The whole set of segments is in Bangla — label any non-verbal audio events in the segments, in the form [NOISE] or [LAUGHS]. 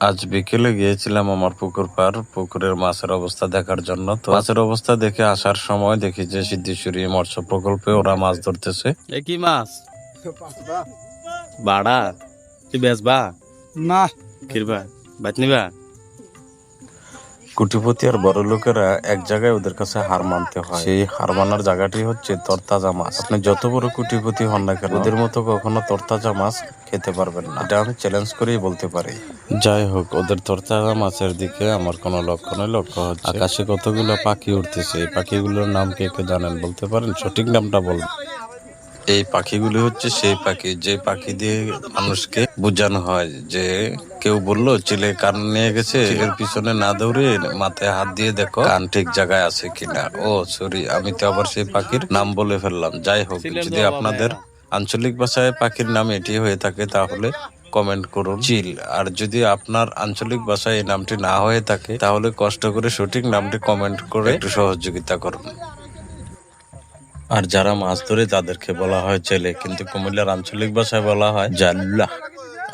আজ বিকেলে গিয়েছিলাম আমার পুকুর পার পুকুরের মাছের অবস্থা দেখার জন্য। তো মাছের অবস্থা দেখে আসার সময় দেখি যে সিদ্ধেশ্বরী মৎস্য প্রকল্পে ওরা মাছ ধরতেছে। এ কি মাছ? বাড়া? কি বেচবা? না। কিরবা? বাত নিবা? কুটিপতি আর বড় লোকেরা এক জায়গায় ওদের কাছে হার মানতে হয়। সেই হার মানার জায়গাটি হচ্ছে তরতাজা মাছ। আপনি যত বড় কুটিপতি হন না কেন ওদের মতো কখনো তরতাজা মাছ খেতে পারবেন না। এটা আমি চ্যালেঞ্জ করেই বলতে পারি। যাই হোক ওদের তরতাজা মাছের দিকে আমার কোনো লক্ষ্য নয়। লক্ষ্য হচ্ছে আকাশে কতগুলো পাখি উঠতেছে এই পাখিগুলোর নাম কে কে জানেন বলতে পারেন? সঠিক নামটা বলুন। এই পাখিগুলি হচ্ছে সেই পাখি। যে পাখি দিয়ে মানুষকে বোঝানো হয় যে কেউ বলল চিলে কান নিয়ে গেছে এর পিছনে না দৌড়ে মাথায় হাত দিয়ে দেখো কান ঠিক জায়গায় আছে কিনা। ও সরি আমি তো আবার সেই পাখির নাম বলে ফেললাম। যাই হোক যদি আপনাদের আঞ্চলিক ভাষায় পাখির নাম এটি হয়ে থাকে তাহলে কমেন্ট করুন। চিল আর যদি আপনার আঞ্চলিক ভাষায় এই নামটি না হয়ে থাকে তাহলে কষ্ট করে সঠিক নামটি কমেন্ট করে একটু সহযোগিতা করুন। আর যারা মাছ ধরে তাদেরকে বলা হয় ছেলে কিন্তু কুমিল্লার আঞ্চলিক ভাষায় বলা হয় জাল্লা।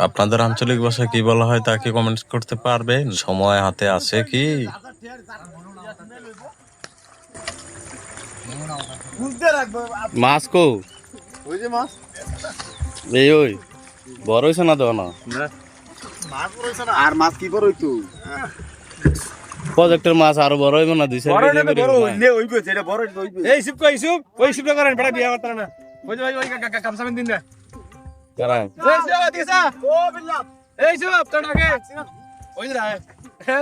আপনাদের আঞ্চলিক ভাষায় কি বলা হয় তা কি কমেন্টস করতে পারবেন সময় হাতে আছে কি? মাছ কো? ওই যে মাছ। এই ওই বড় হয়েছে না দেওয়া না? মাছ না। আর মাছ কি বড় হইতো? প্রজেক্টের মাছ আরও বড় হইবে না দুই বড় না বড় হইলে হইবে যেটা বড় হইবে। এই শিব কই শিব ওই শিবটা করেন বড় বিয়া করতে না। ওই যে ওই ওই কামসামিন দিন দে এই শিব দিসা ও বিল্লাহ। এই শিব তোর আগে ওই যে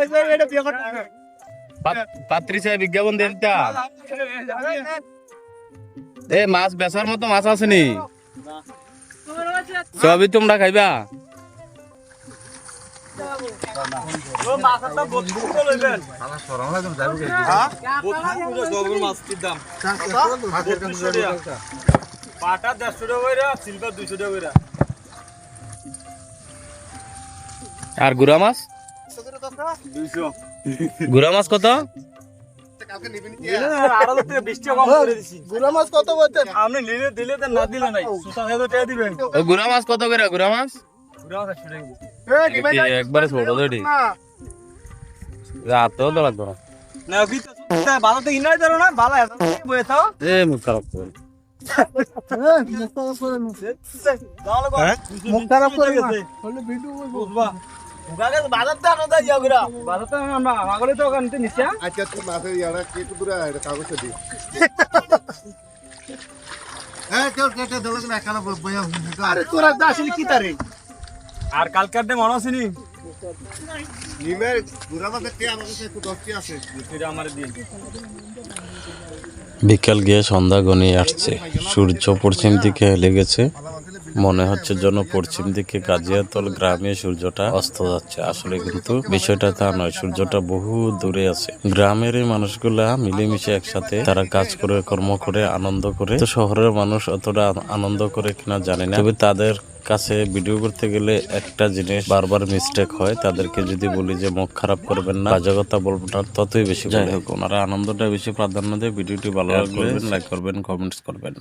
এই যে এটা বিয়া করতে পাত্রী সাহেব বিজ্ঞাপন দিয়ে এ মাছ বেচার মতো মাছ আসেনি সবই তোমরা খাইবা? পাটা 150 টাকা সিলভার 200 টাকা আর গুড়া মাছ গুড়া মাছ কত গুড়া মাছ কত আপনি নিলে দিলে না দিলে নাই গুড়া মাছ কত করে? গুড়া মাছ? গুড়া মাছ 100 টাকা এ, একবারে ছোট ধরি রাতেও তো লাগতো না না কি তো ভালো তো ইনাই দাও না ভালো আছে বয়ে থাও। এ মুখ খারাপ করে। মুখ খারাপ করে গেছে। ভিডিও বুঝবা বাজার বাজার তো আনন্দ যাও গুড়া বাজার তো আমরা আগলে তো ওখানে নিচে আচ্ছা তুই মাছের ইয়ারা কেটে পুরো এটা কাগজে [LAUGHS] হ্যাঁ কেটে দেবো এখানে আরে তোরা আসলে কি তারে? আর কালকার দিন মনে আসেনি নিমের গুড়া মাছের আমার কাছে একটু দশটি আছে। সেটা আমার দিন বিকাল গিয়ে সন্ধ্যা গনিয়ে আসছে। সূর্য পশ্চিম দিকে হেলে গেছে মনে হচ্ছে যেন পশ্চিম দিকে কাজিয়াতল গ্রামে সূর্যটা অস্ত যাচ্ছে। আসলে কিন্তু বিষয়টা তা নয় সূর্যটা বহু দূরে আছে। গ্রামের এই মানুষগুলা মিলেমিশে একসাথে তারা কাজ করে কর্ম করে আনন্দ করে। তো শহরের মানুষ অতটা আনন্দ করে কিনা জানি না। তবে তাদের কাছে ভিডিও করতে গেলে একটা জিনিস বারবার মিস্টেক হয়। তাদেরকে যদি বলি যে মুখ খারাপ করবেন না বাজে কথা বলবেন না ততই বেশি যাই হোক ওনারা আনন্দটা বেশি প্রাধান্য দেয়। ভিডিওটি ভালো লাগলে লাইক করবেন কমেন্টস করবেন।